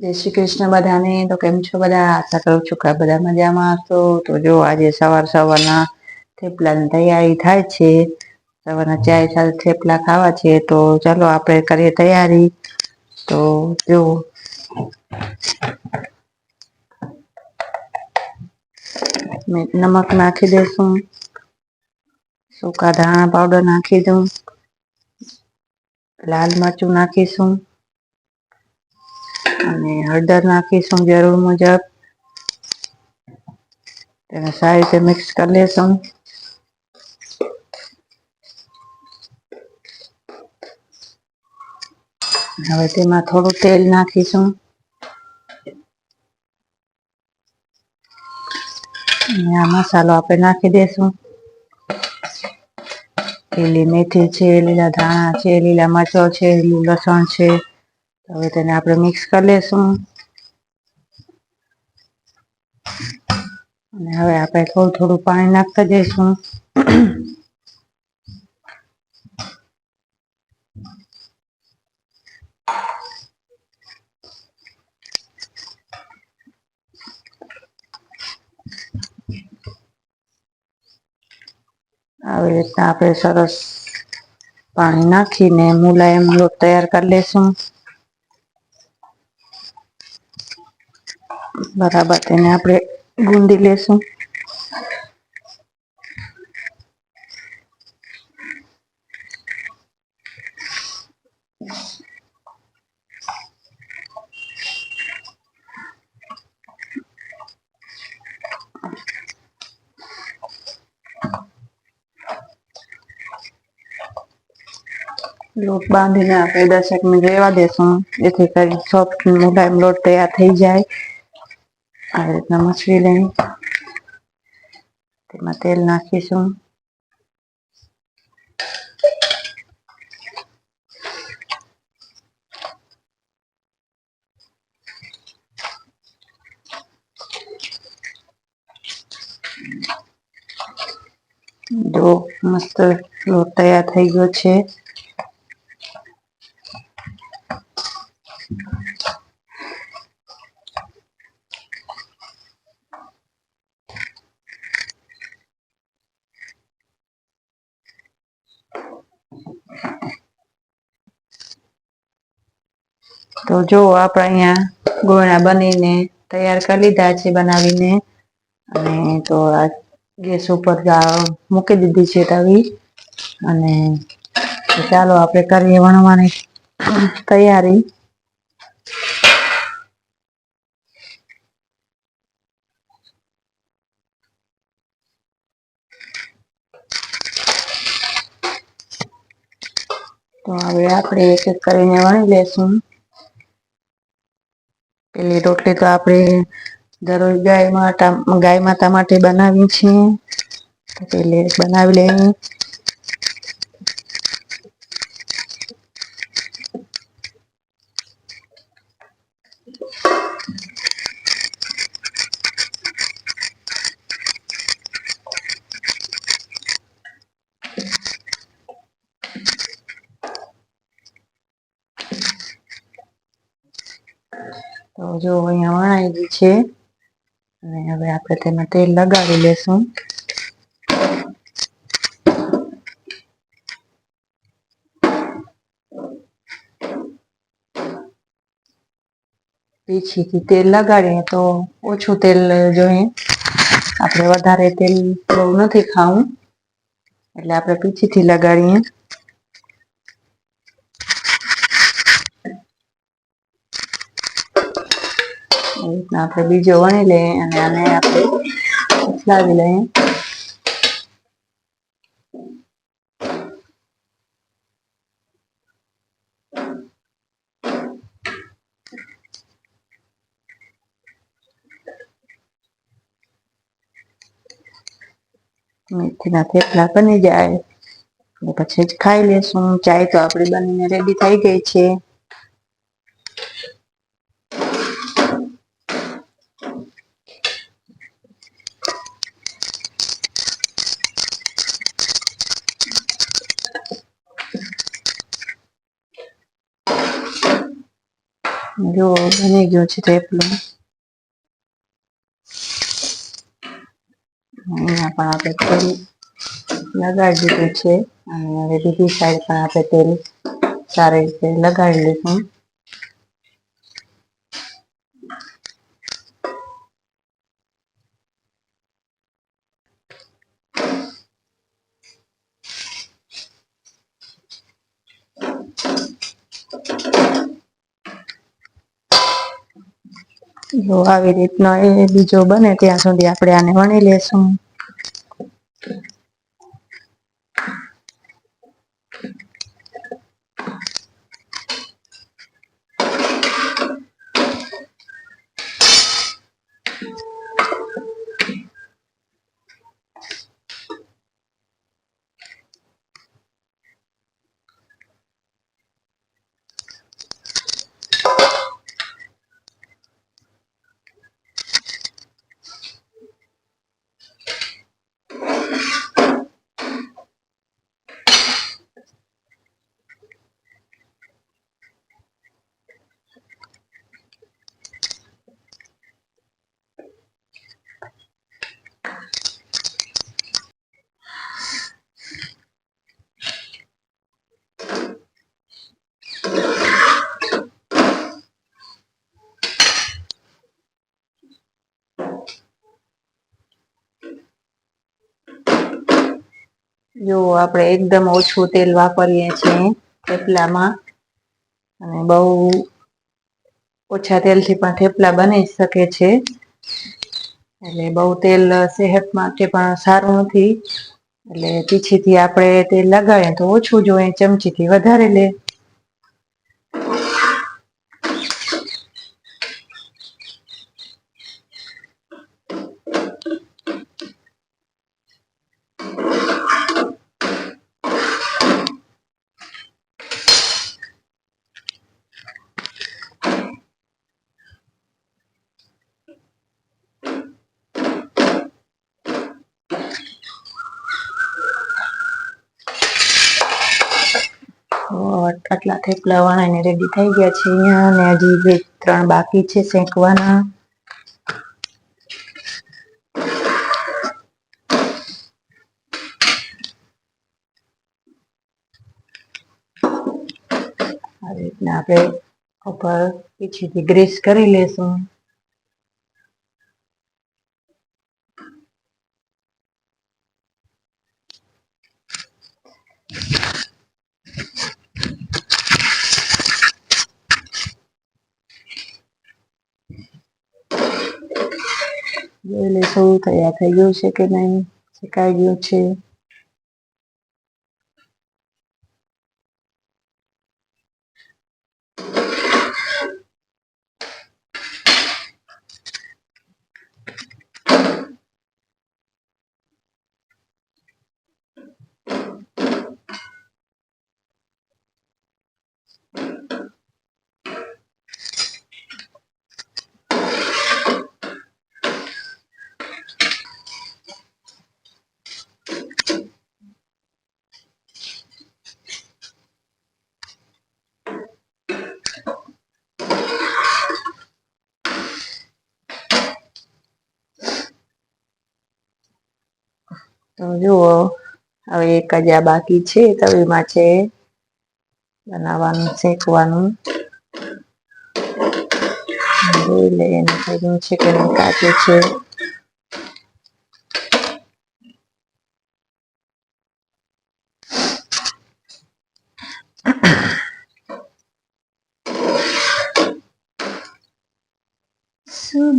જય શ્રી કૃષ્ણ બધાને. તો કેમ છો બધા? આશા કરું છું કે બધા મજામાં હશો. તો જો આજે સવાર સવારના થેપલાની તૈયારી થાય છે. સવારના ચાય સાથે થેપલા ખાવા છે. તો ચાલો આપણે કરીએ તૈયારી. તો જો. નમક નાખી દેશું સૂકા ધાણા પાવડર નાખી દઉં. લાલ મરચું નાખીશું. અને હળદર નાખીશું જરૂર મુજબ. તેને સારી રીતે મિક્સ કરી લેશું. હવે તેમાં થોડું તેલ નાખીશું. આ મસાલો આપણે નાખી દેશું. લીલી મેથી છે, લીલા ધાણા છે, લીલા મરચો છે, લીલું લસણ છે. હવે તેને આપણે મિક્સ કરી લેશું. અને હવે આપણે થોડું થોડું પાણી નાખતા જઈશું. આવી રીતના આપણે સરસ પાણી નાખીને મુલાયમ લોટ તૈયાર કરી લેશું. બરાબર, તેને આપણે ગુંદી લેશું. લોટ બાંધીને આપણે દસેક મિનિટ રહેવા દેશું. જેથી કરી સોફ્ટ મુલાયમ લોટ તૈયાર થઈ જાય. આવી રીતના મચવી લઈ તેમાં તેલ નાખીશું જો મસ્ત લોટ તૈયાર થઈ ગયો છે તો જો આપણે અહીંયા ગોળા બનીને તૈયાર કરી લીધા છે બનાવીને. અને તો આ ગેસ ઉપર મૂકી દીધી છે તવી. અને ચાલો આપણે કરીએ વણવાની તૈયારી. તો હવે આપણે એક એક કરીને વણી લેશું. પેલી રોટલી તો આપણે દરરોજ ગાય માતા ગાય માતા માટે બનાવી છે. પેલી બનાવી લઈએ. જો અહીંયા વણાઈ ગઈ છે. અને હવે આપણે તેમાં તેલ લગાવી લેશું. પીછીથી તેલ લગાડીએ તો ઓછું તેલ જોઈએ. આપણે વધારે તેલ બહુ નથી ખાવું. એટલે આપણે પીછીથી લગાડીએ એ રીતના આપણે બીજો વણી લઈએ અને આને આપણે લાવી લઈએ. મેથીના થેપલા બની જાય. પછી જ ખાઈ લેશું. ચાય તો આપણી બનીને રેડી થઈ ગઈ છે. જો બની ગયું છે થેપલું અહીંયા પણ આપણે તેલ લગાડી દીધું છે. અને હવે બીજી સાઈડ પણ આપણે તેલ સારી રીતે લગાડી લઈશું જો આવી રીતનો એ બીજો બને ત્યાં સુધી આપણે આને વણી લેશું. જો આપણે એકદમ ઓછું તેલ વાપરીએ છીએ થેપલામાં, અને બહુ ઓછા તેલથી પણ થેપલા બની શકે છે. એટલે બહુ તેલ સેહત માટે પણ સારું નથી. એટલે પીછીથી આપણે તેલ લગાવીએ તો ઓછું જોઈએ ચમચીથી વધારે લે. આટલા થેપલા વણાઈને રેડી થઈ ગયા છે અહીંયા અને હજી બે, ત્રણ બાકી છે શેકવાના. આવી રીતના આપણે ઉપર પીછીથી ગ્રીસ કરી લેશું. જોઈ લેશું તૈયાર થઈ ગયું છે કે નહીં શેકાઈ ગયું છે તો જુઓ, હવે એક જ બાકી છે, તવીમાં છે, બનાવવાનું, શેકવાનું. જોઈ લઈએ એને થઈ છે કે કાચું છે.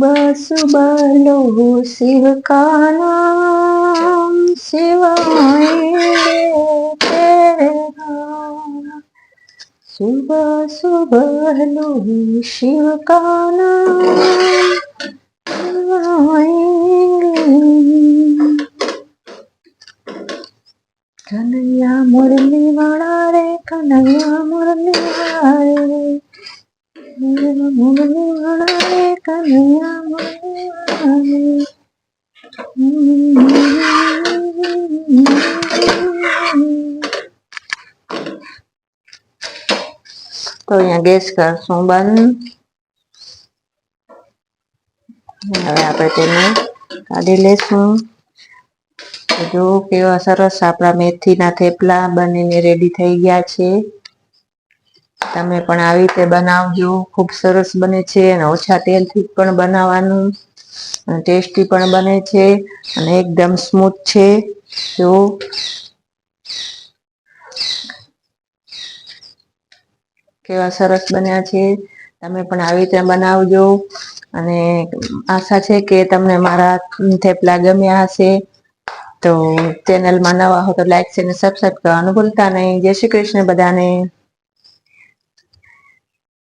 શુભ લો શિવ કા નામ શિવાય શુભ શુભ લો શિવ કા નામ કનૈયા મુરલી વાળા રે કનૈયા મુરલી વાળા રે તો અહીંયા ગેસ કરશું બંધ હવે આપણે તેને કાઢી લેશું. જો કેવા સરસ આપણા મેથીના થેપલા બનીને રેડી થઈ ગયા છે. તમે પણ આવી રીતે બનાવજો. ખૂબ સરસ બને છે અને ઓછા તેલથી પણ બનાવવાનું. અને ટેસ્ટી પણ બને છે અને એકદમ સ્મૂથ છે. જો કેવા સરસ બન્યા છે. તમે પણ આવી રીતે બનાવજો. અને આશા છે કે તમને મારા થેપલા ગમ્યા હશે. તો ચેનલમાં નવા હો તો લાઈક છે અને સબસ્ક્રાઈબ કરવાનું ભૂલતા નહીં. જય શ્રી કૃષ્ણ બધાને.